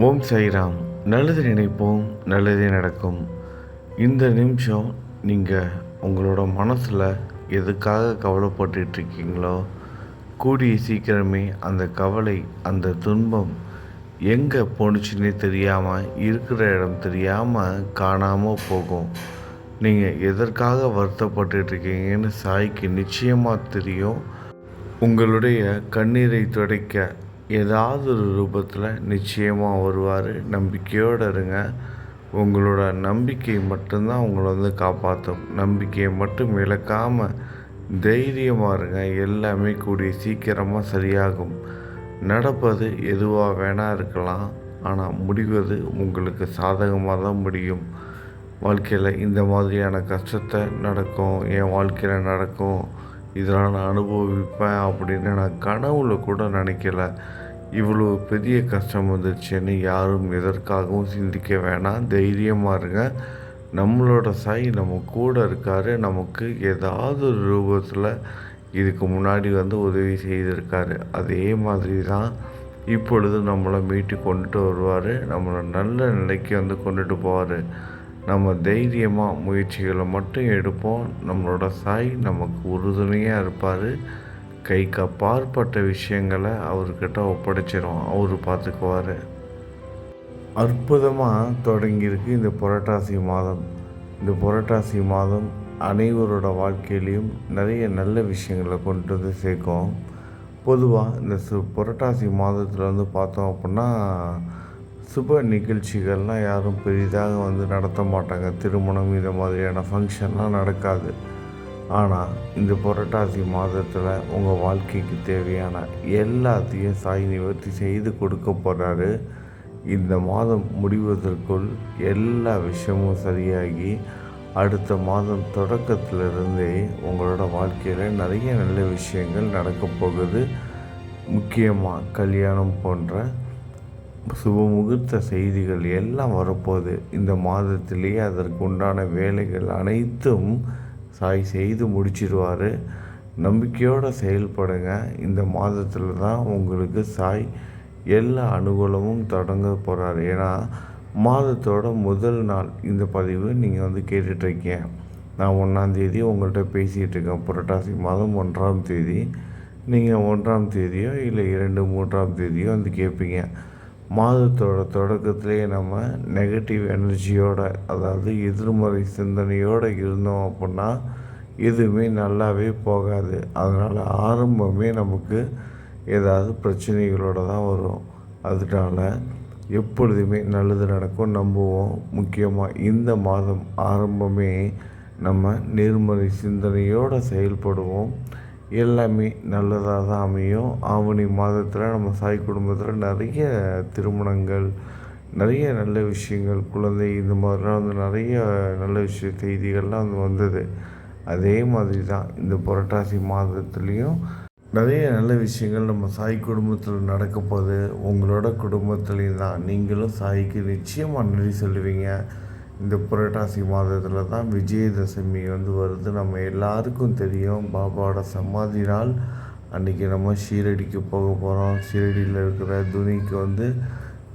ஓம் சைராம் நல்லது நினைப்போம் நல்லதே நடக்கும். இந்த நிமிஷம் நீங்கள் உங்களோட மனசில் எதுக்காக கவலைப்பட்டுட்டு இருக்கீங்களோ கூடிய சீக்கிரமே அந்த கவலை அந்த துன்பம் எங்கே போணுச்சுன்னே தெரியாமல் இருக்கிற இடம் தெரியாமல் காணாமல் போகும். நீங்கள் எதற்காக வருத்தப்பட்டுட்டு இருக்கீங்கன்னு சாய்க்கு நிச்சயமாக தெரியும். உங்களுடைய கண்ணீரை துடைக்க ஏதாவது ஒரு ரூபத்தில் நிச்சயமாக வருவார். நம்பிக்கையோடு இருங்க. உங்களோட நம்பிக்கை மட்டும்தான் உங்களை வந்து காப்பாற்றும் நம்பிக்கையை மட்டும் இழக்காமல் தைரியமாக இருங்க. எல்லாமே கூடிய சீக்கிரமாக சரியாகும். நடப்பது எதுவாக வேணால் இருக்கலாம். ஆனால் முடிவது உங்களுக்கு சாதகமாக தான் முடியும். வாழ்க்கையில் இந்த மாதிரியான கஷ்டத்தை நடக்கும். என் வாழ்க்கையில் நடக்கும். இதெல்லாம் நான் அனுபவிப்பேன் அப்படின்னு நான் கனவுல கூட நினைக்கல. இவ்வளோ பெரிய கஷ்டம் வந்துருச்சுன்னு யாரும் எதற்காகவும் சிந்திக்க வேணாம். தைரியமாக இருங்க. நம்மளோட சாய் நம்ம கூட இருக்கார். நமக்கு ஏதாவது ஒரு ரூபத்தில் இதுக்கு முன்னாடி வந்து உதவி செய்திருக்காரு. அதே மாதிரி தான் இப்பொழுது நம்மளை மீட்டு கொண்டுட்டு வருவார். நம்மளை நல்ல நிலைக்கு வந்து கொண்டுட்டு போவார். நம்ம தைரியமாக முயற்சிகளை மட்டும் எடுப்போம். நம்மளோட சாய் நமக்கு உறுதுணையாக இருப்பார். கைக்கு அப்பாற்பட்ட விஷயங்களை அவர்கிட்ட ஒப்படைச்சிரும். அவர் பார்த்துக்குவார் அற்புதமாக தொடங்கியிருக்கு இந்த புரட்டாசி மாதம். இந்த புரட்டாசி மாதம் அனைவரோட வாழ்க்கையிலையும் நிறைய நல்ல விஷயங்களை கொண்டு வந்து சேர்க்கும். பொதுவாக இந்த சு புரட்டாசி மாதத்தில் வந்து பார்த்தோம் அப்படின்னா சுப நிகழ்ச்சிகள்லாம் யாரும் பெரிதாக வந்து நடத்த மாட்டாங்க. திருமணம் இந்த மாதிரியான ஃபங்க்ஷன்லாம் நடக்காது. ஆனால் இந்த புரட்டாசி மாதத்தில் உங்கள் வாழ்க்கைக்கு தேவையான எல்லாத்தையும் சாய் நிவர்த்தி செய்து கொடுக்க போகிறாரு இந்த மாதம் முடிவதற்குள் எல்லா விஷயமும் சரியாகி அடுத்த மாதம் தொடக்கத்திலிருந்தே உங்களோட வாழ்க்கையில் நிறைய நல்ல விஷயங்கள் நடக்கப் போகுது. முக்கியமாக கல்யாணம் போன்ற சுபமுகூர்த்த செய்திகள் எல்லாம் வரப்போகுது. இந்த மாதத்திலேயே அதற்கு உண்டான வேலைகள் அனைத்தும் சாய் செய்து முடிச்சிடுவார் நம்பிக்கையோடு செயல்படுங்க. இந்த மாதத்தில் தான் உங்களுக்கு சாய் எல்லா அனுகூலமும் தொடங்க போகிறார் ஏன்னா மாதத்தோட முதல் நாள் இந்த பதிவு நீங்கள் வந்து கேட்டுட்ருக்கீங்க. நான் ஒன்றாந்தேதி உங்கள்கிட்ட பேசிகிட்டு இருக்கேன். புரட்டாசி மாதம் ஒன்றாம் தேதி. நீங்கள் ஒன்றாம் தேதியோ இல்லை இரண்டு மூன்றாம் தேதியோ வந்து கேட்பீங்க மாதத்தோட தொடக்கத்திலேயே நம்ம நெகட்டிவ் எனர்ஜியோட அதாவது எதிர்மறை சிந்தனையோடு இருந்தோம் அப்படின்னா எதுவுமே நல்லாவே போகாது. அதனால் ஆரம்பமே நமக்கு ஏதாவது பிரச்சனைகளோடு தான் வரும். அதனால எப்பொழுதுமே நல்லது நடக்கும் நம்புவோம். முக்கியமாக இந்த மாதம் ஆரம்பமே நம்ம நேர்மறை சிந்தனையோடு செயல்படுவோம். எல்லாமே நல்லதாக தான் அமையும். ஆவணி மாதத்தில் நம்ம சாய் குடும்பத்தில் நிறைய திருமணங்கள் நிறைய நல்ல விஷயங்கள் குழந்தை இந்த மாதிரிலாம் வந்து நிறைய நல்ல விஷய செய்திகள்லாம் வந்து வந்தது. அதே மாதிரி தான் இந்த புரட்டாசி மாதத்துலேயும் நிறைய நல்ல விஷயங்கள் நம்ம சாய் குடும்பத்தில் நடக்க போகுது. உங்களோட குடும்பத்துலேயும் தான். நீங்களும் சாய்க்கு நிச்சயமாக நன்றி சொல்லுவீங்க. இந்த புரட்டாசி மாதத்தில் தான் விஜயதசமி வந்து வருது. நம்ம எல்லாருக்கும் தெரியும் பாபாவோட சமாதி நாள் அன்றைக்கி நம்ம ஷீரடிக்கு போக போகிறோம் ஷீரடியில் இருக்கிற துணிக்கு வந்து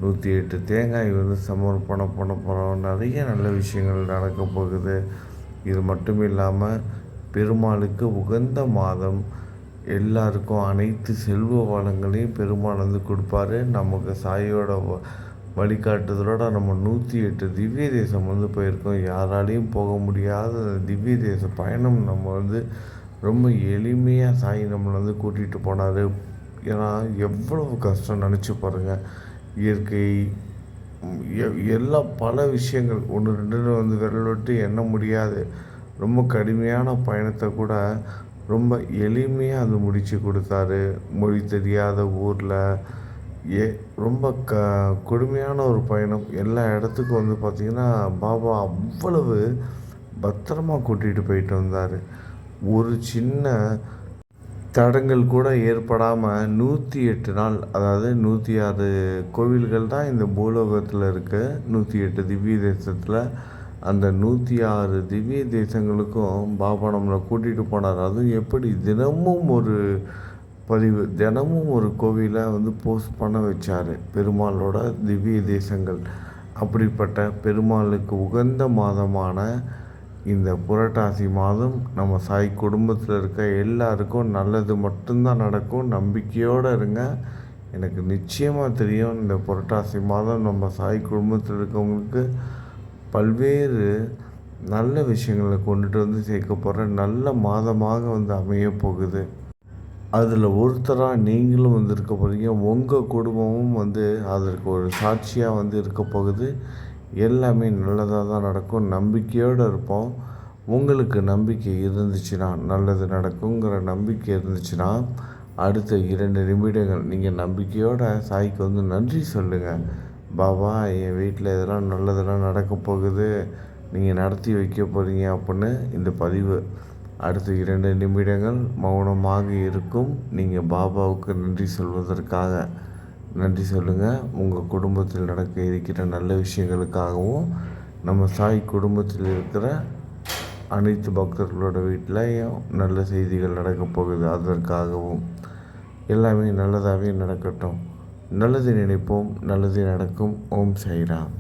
நூற்றி எட்டு தேங்காய் வந்து சமர்ப்பணம் பண்ண போகிறோம் நிறைய நல்ல விஷயங்கள் நடக்க போகுது. இது மட்டும் இல்லாமல் பெருமாளுக்கு உகந்த மாதம். எல்லாருக்கும் அனைத்து செல்வ வளங்களையும் பெருமாள் வந்து கொடுப்பாரு. நமக்கு சாயோட வழிகாட்டுதலோடு நம்ம நூற்றி எட்டு திவ்ய தேசம் வந்து போயிருக்கோம். யாராலையும் போக முடியாத திவ்ய தேச பயணம் நம்ம வந்து ரொம்ப எளிமையாக சாய் நம்மளை வந்து கூட்டிகிட்டு போனார். ஏன்னா எவ்வளவு கஷ்டம் நினச்சி பாருங்கள் இயற்கை எல்லா பல விஷயங்கள். ஒன்று ரெண்டு வந்து விரல் விட்டு எண்ண முடியாது. ரொம்ப கடுமையான பயணத்தை கூட ரொம்ப எளிமையாக அது முடித்து கொடுத்தாரு. மொழி தெரியாத ஊரில் ஏ ரொம்ப க கொடுமையான ஒரு பயணம். எல்லா இடத்துக்கும் வந்து பார்த்திங்கன்னா பாபா அவ்வளவு பத்திரமா கூட்டிகிட்டு போயிட்டு வந்தார். ஒரு சின்ன தடங்கள் கூட ஏற்படாமல் நூற்றி எட்டு நாள் அதாவது நூற்றி ஆறு கோவில்கள் தான் இந்த பூலோகத்தில் இருக்க. நூற்றி எட்டு திவ்ய தேசத்தில் அந்த நூற்றி ஆறு திவ்ய தேசங்களுக்கும் பாபா நம்மளை கூட்டிகிட்டு போனார். அதுவும் எப்படி தினமும் ஒரு பதிவு. தினமும் ஒரு கோவிலை வந்து போஸ்ட் பண்ண வச்சார். பெருமாளோட திவ்ய தேசங்கள். அப்படிப்பட்ட பெருமாளுக்கு உகந்த மாதமான இந்த புரட்டாசி மாதம் நம்ம சாய் குடும்பத்தில் இருக்க எல்லாருக்கும் நல்லது மட்டும்தான் நடக்கும். நம்பிக்கையோடு இருங்க. எனக்கு நிச்சயமாக தெரியும் இந்த புரட்டாசி மாதம் நம்ம சாய் குடும்பத்தில் இருக்கவங்களுக்கு பல்வேறு நல்ல விஷயங்களை கொண்டுட்டு வந்து சேர்க்க போகிற நல்ல மாதமாக வந்து அமைய போகுது. அதில் ஒருத்தராக நீங்களும் வந்து இருக்க போகிறீங்க உங்கள் குடும்பமும் வந்து அதற்கு ஒரு சாட்சியாக வந்து இருக்க போகுது. எல்லாமே நல்லதாக தான் நடக்கும். நம்பிக்கையோடு இருப்போம். உங்களுக்கு நம்பிக்கை இருந்துச்சுன்னா நல்லது நடக்குங்கிற நம்பிக்கை இருந்துச்சுன்னா அடுத்த இரண்டு நிமிடங்கள் நீங்கள் நம்பிக்கையோட சாய்க்கு வந்து நன்றி சொல்லுங்கள் பாபா என் வீட்டில் இதெல்லாம் நல்லதெல்லாம் நடக்க போகுது. நீங்கள் நடத்தி வைக்க போகிறீங்க அப்படின்னு இந்த பதிவு. அடுத்த இரண்டு நிமிடங்கள் மௌனமாக இருக்கும். நீங்கள் பாபாவுக்கு நன்றி சொல்வதற்காக நன்றி சொல்லுங்கள் உங்கள் குடும்பத்தில் நடக்க இருக்கிற நல்ல விஷயங்களுக்காகவும் நம்ம சாய் குடும்பத்தில் இருக்கிற அனைத்து பக்தர்களோட வீட்லேயும் நல்ல செய்திகள் நடக்கப் போகுது. அதற்காகவும் எல்லாமே நல்லதாகவே நடக்கட்டும். நல்லது நினைப்போம். நல்லது நடக்கும். ஓம் சைராம்